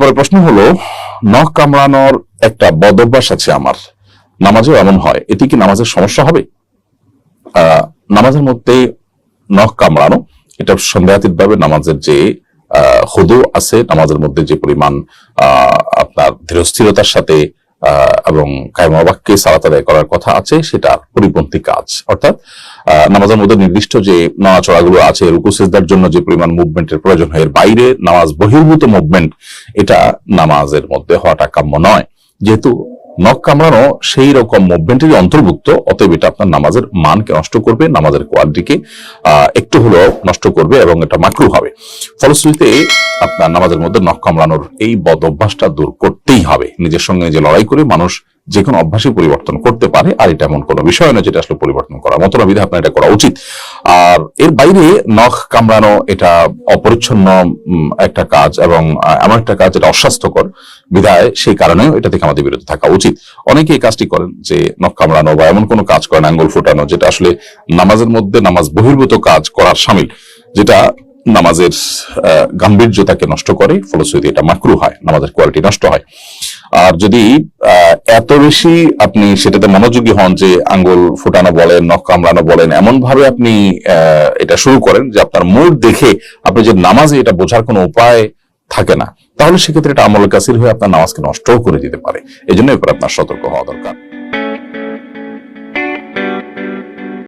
এরপরে প্রশ্ন হলো, নখ কামড়ানোর একটা বদ অভ্যাস আছে আমার। নামাজেও এমন হয়। এটি কি নামাজের সমস্যা হবে? নামাজের মধ্যে নখ কামড়ানো, এটা সন্দেহাতীত ভাবে নামাজের যে হুদু আছে, নামাজের মধ্যে যে পরিমাণ আপনার ধীরস্থিরতার সাথে এবং কায়মাবাক্যে সালাত আদায় করার কথা আছে, সেটা পরিপন্থী কাজ। অর্থাৎ নামাজের মধ্যে নির্দিষ্ট যে নড়াচড়াগুলো আছে, রুকু, সিজদার জন্য যে পরিমাণ মুভমেন্টের প্রয়োজন হয়, এর বাইরে নামাজ বহির্ভূত মুভমেন্ট এটা নামাজের মধ্যে হওয়াটা কাম্য নয়। যেহেতু নখ কামড়ানো সেই রকম মুভমেন্টেরই অন্তর্ভুক্ত, অতএব এটা আপনার নামাজের মানকে নষ্ট করবে, নামাজের কোয়ালিটিকে একটু হলেও নষ্ট করবে এবং এটা মাকরু হবে। ফলশ্রুতিতে আপনার নামাজের মধ্যে নখ কামড়ানোর এই বদ অভ্যাসটা দূর করতেই হবে। নিজের সঙ্গে যে লড়াই করে মানুষ যে কোনো অভ্যাসই পরিবর্তন করতে পারে, আর এটা এমন কোনো বিষয় নয় যেটা আসলে পরিবর্তন করার মতো না। বিধায় আপনার এটা করা উচিত। আর এর বাইরে নখ কামড়ানো এটা অপরিচ্ছন্ন একটা কাজ এবং এমন একটা কাজ যেটা অস্বাস্থ্যকর। বিধায় সেই কারণেও এটা থেকে আমাদের বিরত থাকা উচিত। অনেকে এই কাজটি করেন যে নখ কামড়ানো বা এমন কোনো কাজ করেন, আঙ্গুল ফুটানো, যেটা আসলে নামাজের মধ্যে নামাজ বহির্ভূত কাজ করার সামিল, যেটা নামাজের গাম্ভীর্যতাকে নষ্ট করে ফলশ্রুতি এটা মাকরু হয়, নামাজের কোয়ালিটি নষ্ট হয়। আর যদি এত বেশি আপনি সেটাতে মনোযোগী হন যে আঙ্গুল ফুটানো বলেন, নখ কামড়ানো বলেন এমন ভাবে আপনি এটা শুরু করেন যে আপনার মুড দেখে আপনি যে নামাজে এটা বোঝার কোনো উপায় থাকে না, তাহলে সেক্ষেত্রে এটা আমল কাসির হয়ে আপনার নামাজকে নষ্টও করে দিতে পারে। এই জন্য এরপর আপনার সতর্ক হওয়া দরকার।